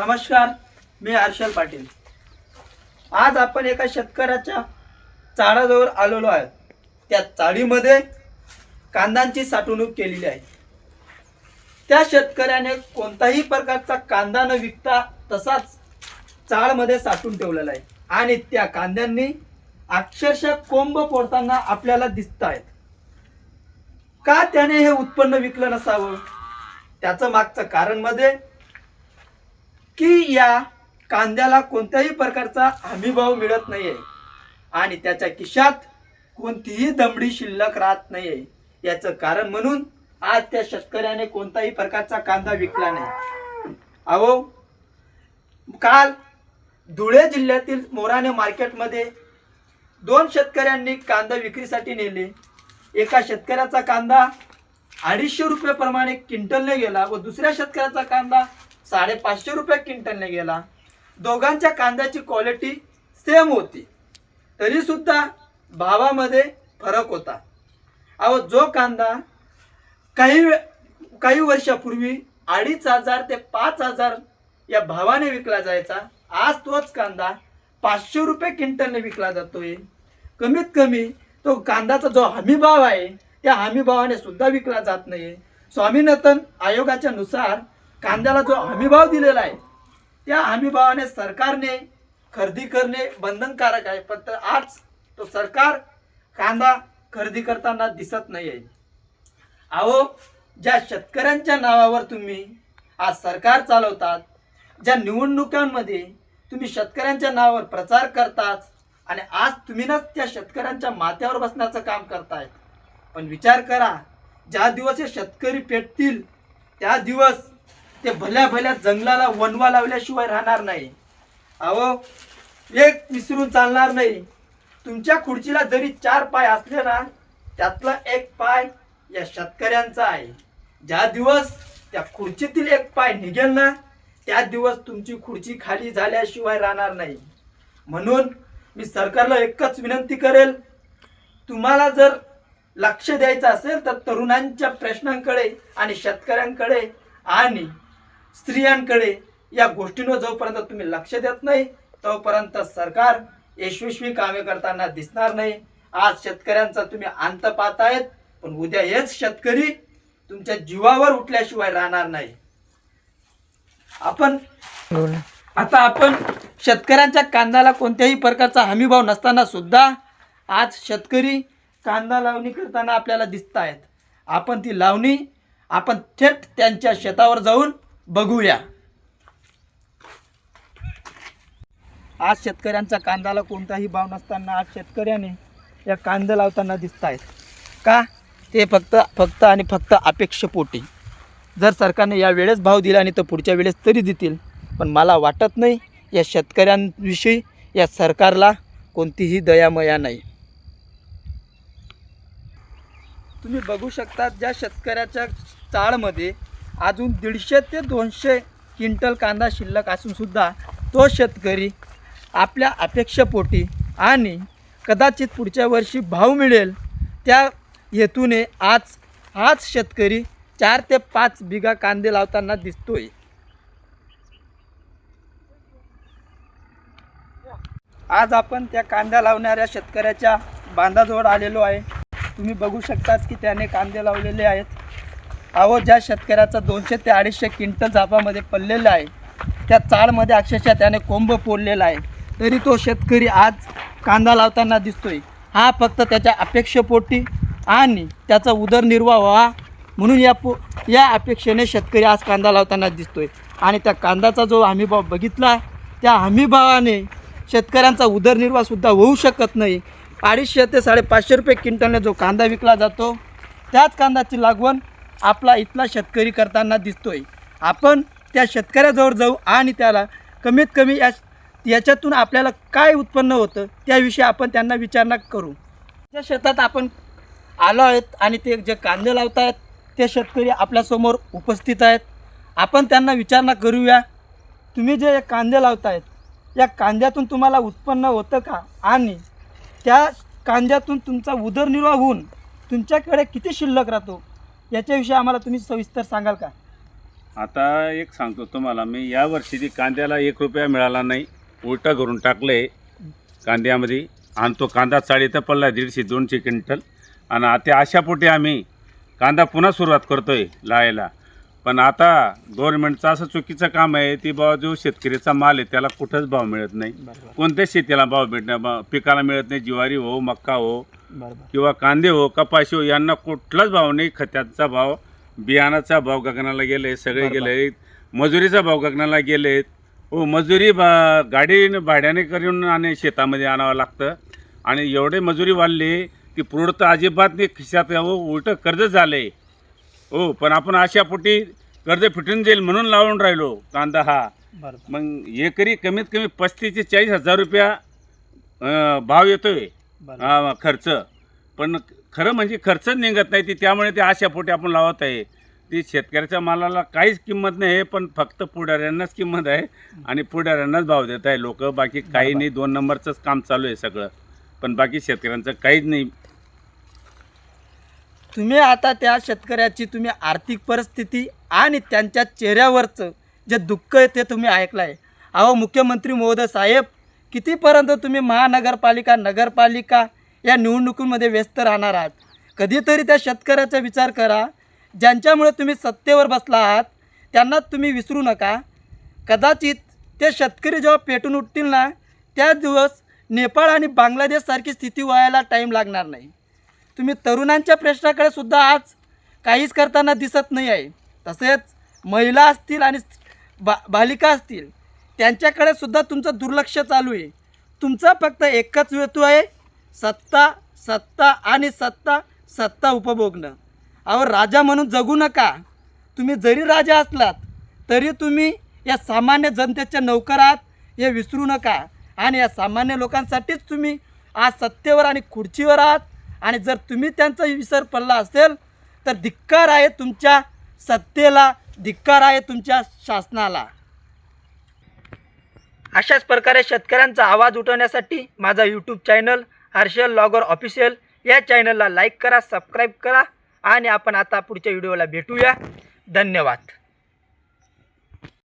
नमस्कार मी हर्षल पाटील. आज आपण एका शेतकऱ्याच्या चाळाजवळ आलेलो आहे. त्या चाळीमध्ये कांद्यांची साठवणूक केलेली आहे. त्या शेतकऱ्याने कोणताही प्रकारचा कांदा न विकता तसाच चाळमध्ये साठवून ठेवलेला आहे. आणि त्या कांद्यांनी अक्षरशः कोंब फोडताना आपल्याला दिसत आहेत. का त्याने हे उत्पन्न विकलं नसावं? त्याचं मागचं कारण मध्ये की या कांद्याला कोणत्याही प्रकारचा हमीभाव मिळत नाहीये. आणि त्याच्या खिशात कोणतीही दमडी शिल्लक राहत नाहीये. याचं कारण म्हणून आज त्या शेतकऱ्याने कोणताही प्रकारचा कांदा विकला नाही. अहो काल धुळे जिल्ह्यातील मोराने मार्केटमध्ये दोन शेतकऱ्यांनी कांदा विक्रीसाठी नेले. एका शेतकऱ्याचा कांदा अडीचशे रुपये प्रमाणे क्विंटलने गेला व दुसऱ्या शेतकऱ्याचा कांदा साडेपाचशे रुपये क्विंटलने गेला. दोघांच्या कांद्याची क्वालिटी सेम होती. तरी सुद्धा भावामध्ये फरक होता. अहो जो कांदा काही काही वर्षापूर्वी अडीच हजार ते पाच हजार या भावाने विकला जायचा आज तोच कांदा पाचशे रुपये क्विंटलने विकला जातोय. कमीत कमी तो कांद्याचा जो हमीभाव आहे त्या हमीभावाने सुद्धा विकला जात नाही स्वामीनाथन आयोगाच्या नुसार कांद्याला जो हमीभाव दिलेला आहे त्या हमीभावाने सरकारने खरेदी करणे बंधनकारक आहे. पण तर आज तो सरकार कांदा खरेदी करताना दिसत नाही आहे अहो ज्या शेतकऱ्यांच्या नावावर तुम्ही आज सरकार चालवतात ज्या निवडणुकांमध्ये तुम्ही शेतकऱ्यांच्या नावावर प्रचार करतात आणि आज तुम्हीच त्या शेतकऱ्यांच्या माथ्यावर बसण्याचं काम करतायत. पण विचार करा ज्या दिवस हे शेतकरी पेटतील त्या दिवस ते भल्या भल्या जंगलाला वनवा लावल्याशिवाय राहणार नाही. अहो एक विसरून चालणार नाही. तुमच्या खुर्चीला जरी चार पाय असले ना त्यातला एक पाय या शेतकऱ्यांचा आहे. ज्या दिवस त्या खुर्चीतील एक पाय निघेल ना त्या दिवस तुमची खुर्ची खाली झाल्याशिवाय राहणार नाही. म्हणून मी सरकारला एकच विनंती करेल तुम्हाला जर लक्ष द्यायचं असेल तर तरुणांच्या प्रश्नांकडे आणि शेतकऱ्यांकडे आणि स्त्रियांकडे या गोष्टींवर जोपर्यंत तुम्ही लक्ष देत नाही तोपर्यंत सरकार यशस्वी कामे करताना दिसणार नाही. आज शेतकऱ्यांचा तुम्ही अंत पाहतायत पण उद्या हेच शेतकरी तुमच्या जीवावर उठल्याशिवाय राहणार नाही. आपण आता आपण शेतकऱ्यांच्या कांद्याला कोणत्याही प्रकारचा हमीभाव नसताना सुद्धा आज शेतकरी कांदा लावणी करताना आपल्याला दिसत आहेत आपण ती लावणी आपण थेट त्यांच्या शेतावर जाऊन बघूया. आज शेतकऱ्यांचा कांद्याला कोणताही भाव नसताना आज शेतकऱ्याने या कांदा लावताना दिसत आहेत का? ते फक्त फक्त आणि फक्त अपेक्षेपोटी. जर सरकारने या वेळेस भाव दिला आणि तर पुढच्या वेळेस तरी देतील पण मला वाटत नाही या शेतकऱ्यांविषयी या सरकारला कोणतीही दयामया नाही. तुम्ही बघू शकता ज्या शेतकऱ्याच्या चाळमध्ये अजून दीडशे ते दोनशे क्विंटल कांदा शिल्लक असूनसुद्धा तो शेतकरी आपल्या अपेक्षेपोटी आणि कदाचित पुढच्या वर्षी भाव मिळेल त्या हेतूने आज हाच शेतकरी चार ते पाच बिघा कांदे लावताना दिसतोय. आज आपण त्या कांदा लावणाऱ्या शेतकऱ्याच्या बांधाजवळ आलेलो आहे. तुम्ही बघू शकतात की त्याने कांदे लावलेले आहेत. अहो ज्या शेतकऱ्याचा दोनशे ते अडीचशे क्विंटल जापामध्ये पडलेला आहे त्या चाळमध्ये अक्षरशः त्याने कोंब फोडलेला आहे. तरी तो शेतकरी आज कांदा लावताना दिसतोय. हा फक्त त्याच्या अपेक्षेपोटी आणि त्याचा उदरनिर्वाह व्हावा म्हणून या पो या अपेक्षेने शेतकरी आज कांदा लावताना दिसतोय. आणि त्या कांद्याचा जो हमीभाव बघितला त्या हमीभावाने शेतकऱ्यांचा उदरनिर्वाहसुद्धा होऊ शकत नाही. अडीचशे ते साडेपाचशे रुपये क्विंटलने जो कांदा विकला जातो त्याच कांद्याची लागवण आपला इथला शेतकरी करताना दिसतोय. आपण त्या शेतकऱ्याजवळ जाऊ आणि त्याला कमीत कमी या याच्यातून आपल्याला काय उत्पन्न होतं त्याविषयी आपण त्यांना विचारणा करू. त्या शेतात आपण आलो आहेत आणि ते जे कांदे लावत आहेत ते शेतकरी आपल्यासमोर उपस्थित आहेत. आपण त्यांना विचारणा करूया. तुम्ही जे हे कांदे लावतायत या कांद्यातून तुम्हाला उत्पन्न होतं का? आणि त्या कांद्यातून तुमचा उदरनिर्वाह होऊन तुमच्याकडे किती शिल्लक राहतो? याच्याविषयी आम्हाला तुम्ही सविस्तर सांगाल का? आता एक सांगतो तुम्हाला मी या वर्षी ती कांद्याला एक रुपया मिळाला नाही. उलटा करून टाकलंय कांद्यामध्ये. आणि तो कांदा चाळी तर पडला दीडशे दोनशे क्विंटल. आणि आता अशापोटी आम्ही कांदा पुन्हा सुरुवात करतोय लावायला पण आता गव्हर्नमेंटचं असं चुकीचं काम आहे की बाबा जो शेतकरीचा माल आहे त्याला कुठंच भाव मिळत नाही. कोणत्याच शेतीला भाव भेटणार? बा- पिकाला मिळत नाही ज्वारी हो मक्का हो किंवा कांदे हो कपाशी हो यांना कुठलाच भाव नाही. खताचा भाव बियाणाचा भाव गगनाला गेले सगळे. गेले. मजुरीचा भाव गगनाला गेलेत हो मजुरी बा गाडी भाड्याने करून आणि शेतामध्ये आणावं लागतं. आणि एवढे मजुरी वाढली की तर अजिबात नाही. खिशात हो उलटं कर्ज झाले. हो पण आपण अशा पोटी कर्ज फिटून जाईल म्हणून लावून राहिलो. कांदा हा. मग एकरी कमीत कमी पस्तीस ते चाळीस हजार रुपया भाव येतोय. हा, खर्च. पण खरं म्हणजे खर्चच निघत नाही ती त्यामुळे ते अशा पोटी आपण लावत आहे. ती शेतकऱ्याच्या मालाला काहीच किंमत नाही आहे पण फक्त पुढाऱ्यांनाच किंमत आहे आणि पुढाऱ्यांनाच भाव देत आहे. लोक बाकी काही. नाही दोन नंबरचंच काम चालू आहे सगळं. पण बाकी शेतकऱ्यांचं काहीच नाही. तुम्ही आता त्या शेतकऱ्याची तुम्ही आर्थिक परिस्थिती आणि त्यांच्या चेहऱ्यावरचं जे दुःख आहे ते तुम्ही ऐकलं आहे अहो मुख्यमंत्री महोदय साहेब कितीपर्यंत तुम्ही महानगरपालिका नगरपालिका या निवडणुकीमध्ये व्यस्त राहणार आहात? कधीतरी त्या शेतकऱ्याचा विचार करा. ज्यांच्यामुळे तुम्ही सत्तेवर बसला आहात त्यांना तुम्ही विसरू नका. कदाचित ते शेतकरी जेव्हा पेटून उठतील ना त्या दिवस नेपाळ आणि बांगलादेशसारखी स्थिती व्हायला टाईम लागणार नाही. तुम्ही तरुणांच्या प्रश्नाकडे सुद्धा आज काहीच करताना दिसत नाही आहे. तसेच महिला असतील आणि बा बालिका असतील त्यांच्याकडे सुद्धा तुमचं दुर्लक्ष चालू आहे. तुमचा फक्त एकच हेतू आहे सत्ता सत्ता आणि सत्ता सत्ता उपभोगणं. अहो राजा म्हणून जगू नका. तुम्ही जरी राजा असलात तरी तुम्ही या सामान्य जनतेच्या नौकर आहात हे विसरू नका. आणि या सामान्य लोकांसाठीच तुम्ही आज सत्तेवर आणि खुर्चीवर आहात. आणि जर तुम्ही त्यांचा विसर पडला असेल तर धिक्कार आहे तुमच्या सत्तेला धिक्कार आहे तुमच्या शासनाला. अशाच प्रकारे शेतकऱ्यांचा आवाज उठवण्यासाठी माझा YouTube channel Harshal logger official या चॅनलला लाईक करा सबस्क्राईब करा आणि आपण आता पुढच्या व्हिडिओला भेटूया. धन्यवाद.